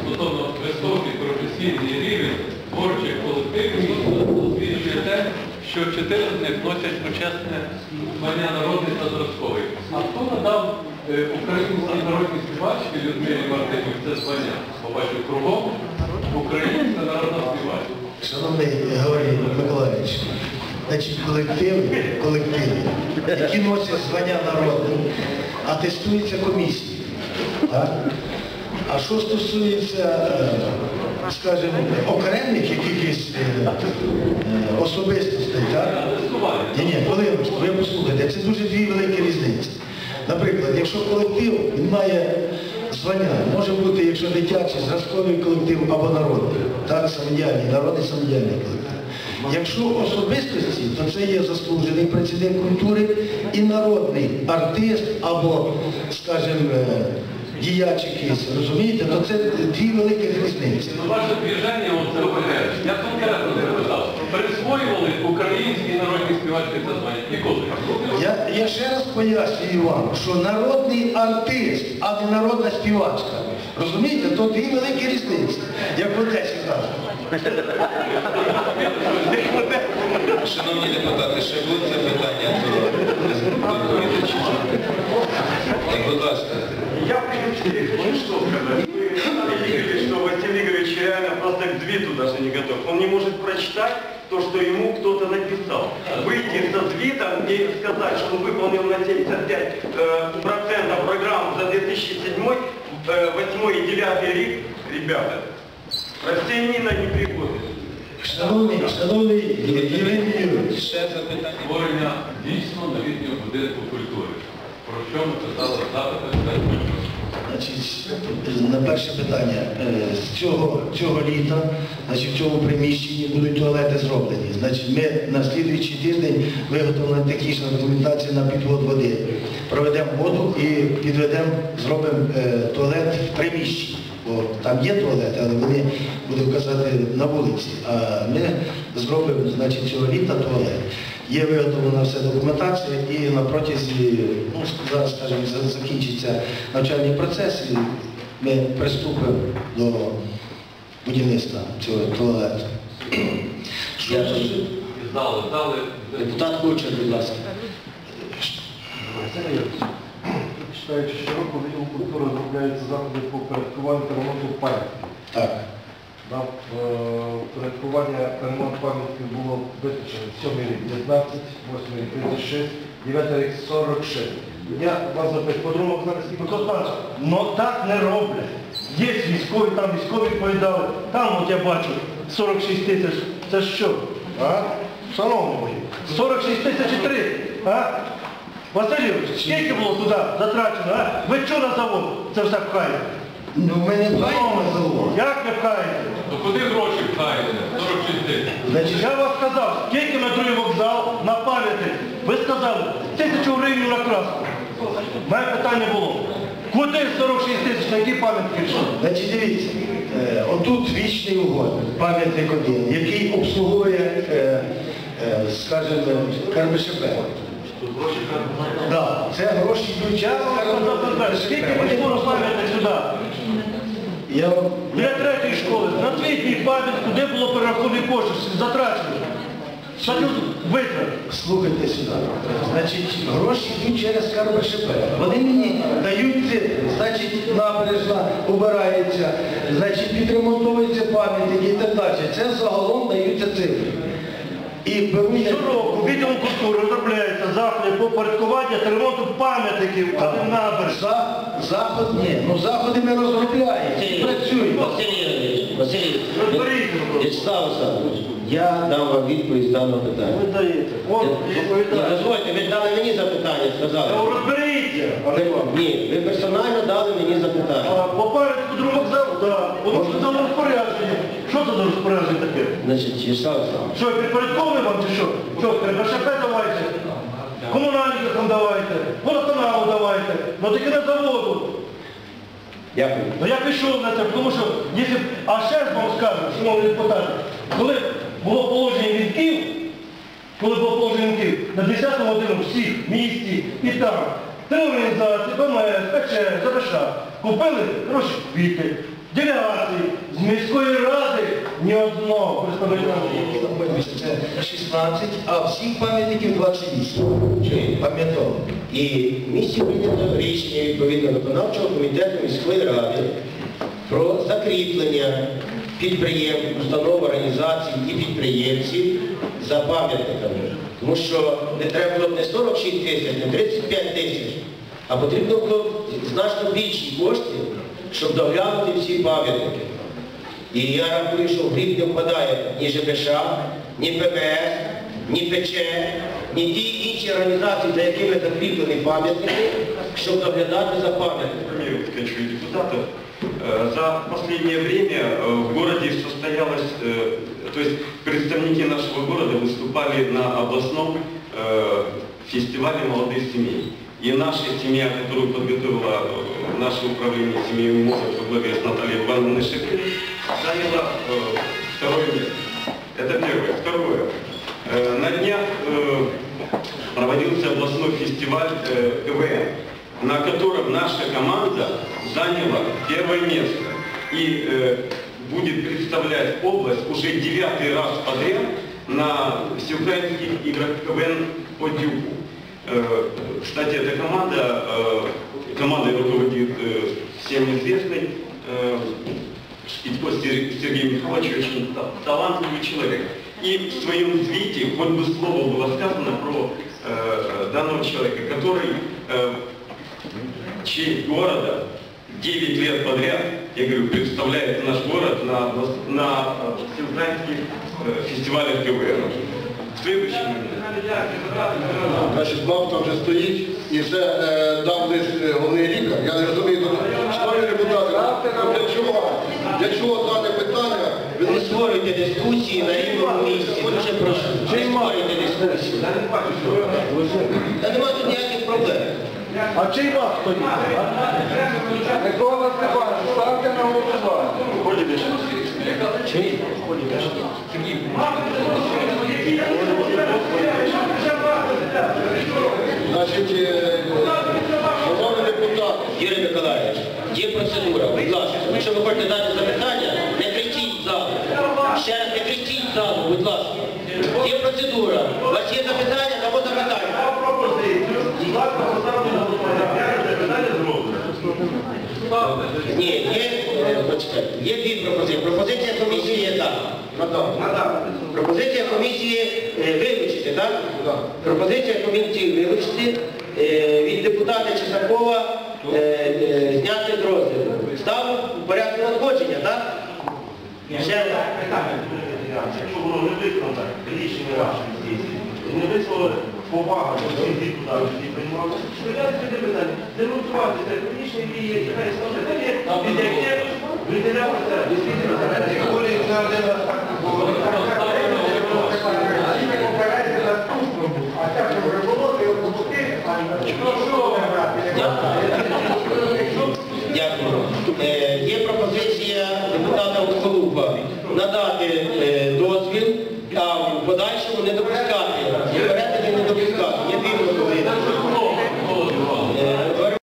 стосовно високий професійний рівень творчих колективів засвідчує те, що чотири з них носять почесне звання народний та зразковий. А хто надав е, українській народній співачці Людмилі Мартинів це звання? Побачив кругом українська народна співачка. Шановний Георгій Миколаївич, значить колективи, колективи, які носять звання народу, атестуються комісією. А що стосується, е, скажімо, окремих якихось е, особистостей, так? Ні, ні, хвилиночку, ви послухайте, це дуже дві великі різниці. Наприклад, якщо колектив має звання, може бути, якщо дитячий, зразковий колектив або народний, так, самодіяльний, народний самодіяльний колектив. Якщо особистості, то це є заслужений працівник культури і народний артист або, скажімо, діяч якийсь, розумієте, то це дві великих різниці. Ну, Ваше движення оце ОПГ, я конкретно запитав, присвоювали українській народній співачці це звання? Ніколи. Я, я ще раз пояснюю вам, що народний артист, а не народна співачка. Розумієте, то дві великі різниці, як в Одесі кажуть. Шановні депутати, ще будуть запитання до доповідачів? Будь ласка. Я хочу что сказать. Вы видели, что Василий Игоревич реально просто к двиту даже не готов. Он не может прочитать то, что ему кто-то написал. Выйти со твитом и сказать, что он выполнил на 75% э, процентов программу за 2007, э, 8 и 9 рік, ребята, россиянина не пригоден. Шановний, шановний Євгеній Юрійович, Ще запитання. Створення дійсно новітнього будинку культури. Про що ми казали запити? на перше питання. Е, цього, цього літа значить, в цьому приміщенні будуть туалети зроблені. Значить, ми на слідуючий тиждень виготовлена технічна документація на підвод води. Проведемо воду і підведемо, зробимо е, туалет в приміщенні. Бо там є туалети, але вони, будемо казати, на вулиці. А ми зробимо значить, цього літа туалет. Є виготовлена вся документація і на протязі, ну зараз, скажімо, закінчиться навчальний процес, і ми приступимо до будівництва цього туалету. Що стосується- Здали, здали. Депутат Кучер, будь ласка. Читаючи щороку, відділ культури розробляються заходи по порядкуванню та ремонту пам'ятки. Так. Нам е, порядкування ремонт пам'ятки було визначено 7 рік 19, 8 рік 36, 9 рік 46. Я вас запитаю, подарунок зараз і Петро ну так не роблять. Є військові, там військові відповідали, там от я бачу 46 тисяч, це що? А? Шановні мої, 46 тисяч і три, а? Васильович, скільки було туди затрачено, а? Ви що на завод це все пхаєте? Ну, ми не пхаємо на завод. Як не пхаєте? Ну куди гроші пхаєте? 46 тисяч. Значить, Я вам сказав, скільки на другий вокзал на пам'ятник. Ви сказали, тисячу гривень на краску. Моє питання було, куди 46 тисяч, на які пам'ятки йшли? Значить, дивіться, е, отут вічний угод, пам'ятник один, який обслуговує, е, е, скажімо, КРБШП. Да, це гроші тепер, скільки пішло на пам'ятник сюди? Я Для третьої школи, на твій пам'ятку, де було перераховані кошти, затрачені. Салют витрат. Слухайте сюди. Значить, гроші йдуть через КРБШП. Вони мені дають. Значить, набережна убирається, значить, підремонтовується пам'ятник і так далі. Це загалом даються цифри. І беруть... Щороку відділом культури розробляється заходи по порядкуванню та ремонту пам'ятників, а не набережних. За, заход, ні, ну заходи ми розробляємо, працюємо. Василій, Василь Розберіть. Вячеслав Олександрович, я дам вам відповідь з даного Ви даєте. От, доповідає. дозвольте, ви дали мені запитання, Та сказали. Не вам. Ні, ви персонально дали мені запитання. А по пам'ятку другого вокзалу, так. Воно ж дало розпорядження. Що це за розпорядження таке? Значить, Вячеслав Олександрович, Що, підпорядковує вам чи що? Що, треба ШП давайте, комунальникам давайте, водоканалу давайте, ну таки не заводу. дякую. Ну я пішов на це, тому що, якщо, б- а ще ж вам скажу, шановні депутати, коли було положення вінків, коли було положення вінків, на 10 годину всіх в місті і там, Теорізації, БМС, ПЧ, ЗБШ. Купили гроші квіти. Делегації з міської ради ні одного представника. 16, а всіх пам'ятників 28. Пам'яток. І в місті прийнято рішення відповідно виконавчого комітету міської ради про закріплення підприємств, установ, організацій і підприємців за пам'ятниками. Тому що не треба було б не 46 тисяч, не 35 тисяч, а потрібно було б значно більші кошти, щоб доглянути всі пам'ятники. І я рахую, що в гріб не впадає ні ЖБШ, ні ПВС, ні ПЧ, ні ті інші організації, за якими закріплені пам'ятники, щоб доглядати за хочу и депутатов. За последнее время в городе состоялось, то есть представники нашего города выступали на областном фестивале молодых семей. И наша семья, которую подготовила э, наше управление семьей молодь во главе с Натальей Ивановной Шепель, заняла э, второе место. Это первое. Второе. Э, На днях э, проводился областной фестиваль э, КВН, на котором наша команда заняла первое место и э, будет представлять область уже девятый раз подряд на всеукраинских играх КВН по дюку. Э, Кстати, эта команда, э, командой руководит э, всем известный э, Шпитько Сер- Сергей Михайлович очень та- талантливый человек. И в своем твите хоть бы слово было сказано про э, данного человека, который э, честь города 9 лет подряд, я говорю, представляет наш город на, на э, всеукраинских э, фестивалях КВН. Следующий момент. Значить, мав там вже стоїть і вже е, дав лист е, головний лікар. Я не розумію, ну, шановні депутати, для чого? Для чого дане питання? Ви не створюйте дискусії на рівному місці. Дуже прошу. Не створюйте дискусії. Та немає тут ніяких проблем. А чий вас стоїть? Микола Степанович, ставте на голосування. Чий? Значить, е, шановні депутати, Юрій Миколаївич, є процедура. Будь ласка, якщо ви хочете дати запитання, не кричіть залу. Ще раз не кричіть залу, будь ласка. Є процедура. У вас є запитання, або запитання. Ні, є, е, почекайте, є дві пропозиції. Пропозиція комісії є так. Пропозиція комісії е, вилучити, так? Пропозиція комісії вилучити е, від депутата Чесакова е, е, зняти розгляду. Ставимо в порядку надходження, так? Ще раз. Якщо воно не виконано рішення ваше здесь, не висловили повага до всіх депутатів, які приймали, видати це питання, демонструвати це рішення, які є, і хай скаже, так є, від яке виділялося,